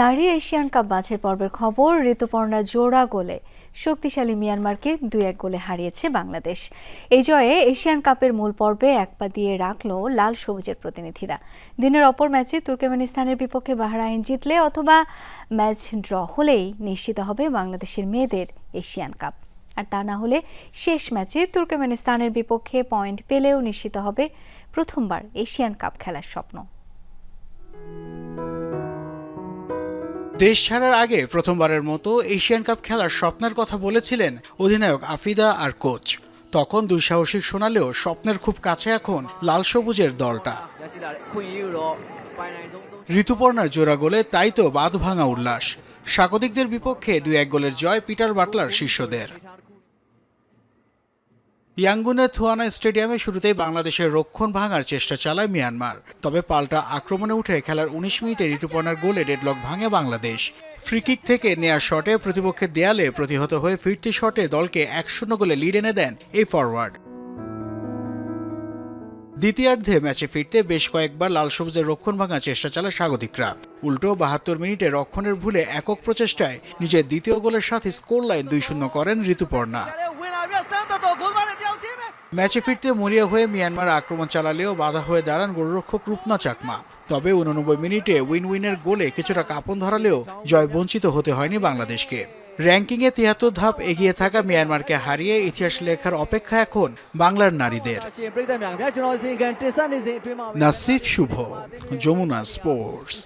নারী Asian cup বাছাই পর্বের খবর, ঋতুপর্ণা জোড়া গোলে, শক্তিশালী মিয়ানমারকে দুই এক গোলে হারিয়েছে বাংলাদেশ। এই জয়ে এশিয়ান কাপের মূল পর্বে এক পা দিয়ে রাখল লাল সবুজের প্রতিনিধিরা। দিনের অপর ম্যাচে তুর্কমেনিস্তানের বিপক্ষে বাহরাইন জিতলে অথবা ম্যাচ ড্র হলেই নিশ্চিত হবে বাংলাদেশের মেয়েদের এশিয়ান কাপ। আর তা না হলে শেষ ম্যাচে তুর্কমেনিস্তানের বিপক্ষে পয়েন্ট পেলেও নিশ্চিত হবে প্রথমবার এশিয়ান কাপ খেলার স্বপ্ন। দেশ ছাড়ার আগে প্রথমবারের মতো এশিয়ান কাপ খেলার স্বপ্নের কথা বলেছিলেন অধিনায়ক আফিদা আর কোচ। তখন দুঃসাহসিক শোনালেও স্বপ্নের খুব কাছে এখন লাল সবুজের দলটা। ঋতুপর্ণার জোড়া গোলে তাই তো বাদ ভাঙা উল্লাস। স্বাগতিকদের বিপক্ষে দু এক গোলের জয় পিটার বাটলার শিষ্যদের। ইয়াঙ্গুনের থুয়ানা স্টেডিয়ামে শুরুতেই বাংলাদেশের রক্ষণ ভাঙার চেষ্টা চালায় মিয়ানমার। তবে পাল্টা আক্রমণে উঠে খেলার উনিশ মিনিটে ঋতুপর্ণার গোলে ডেডলক ভাঙে বাংলাদেশ। ফ্রিকিক থেকে নেয়া শটে প্রতিপক্ষের দেয়ালে প্রতিহত হয়ে ফিরতি শটে দলকে এক শূন্য গোলে লিড এনে দেন এই ফরওয়ার্ড। দ্বিতীয়ার্ধে ম্যাচে ফিরতে বেশ কয়েকবার লাল সবুজের রক্ষণ ভাঙার চেষ্টা চালায় স্বাগতিকরা। উল্টো বাহাত্তর মিনিটে রক্ষণের ভুলে একক প্রচেষ্টায় নিজের দ্বিতীয় গোলের সাথে স্কোর লাইন দুই শূন্য করেন ঋতুপর্ণা। ম্যাচে ফিরতে মরিয়া হয়ে মিয়ানমার আক্রমণ চালালেও বাধা হয়ে দাঁড়ান গোলরক্ষক রূপনা চাকমা। তবে উননব্বই মিনিটে উইন উইনের গোলে কিছুটা কাপন ধরালেও জয় বঞ্চিত হতে হয়নি বাংলাদেশকে। র্যাঙ্কিংয়ে তিয়াত্তর ধাপ এগিয়ে থাকা মিয়ানমারকে হারিয়ে ইতিহাস লেখার অপেক্ষা এখন বাংলার নারীদের। নাসিফ শুভ, যমুনা স্পোর্টস।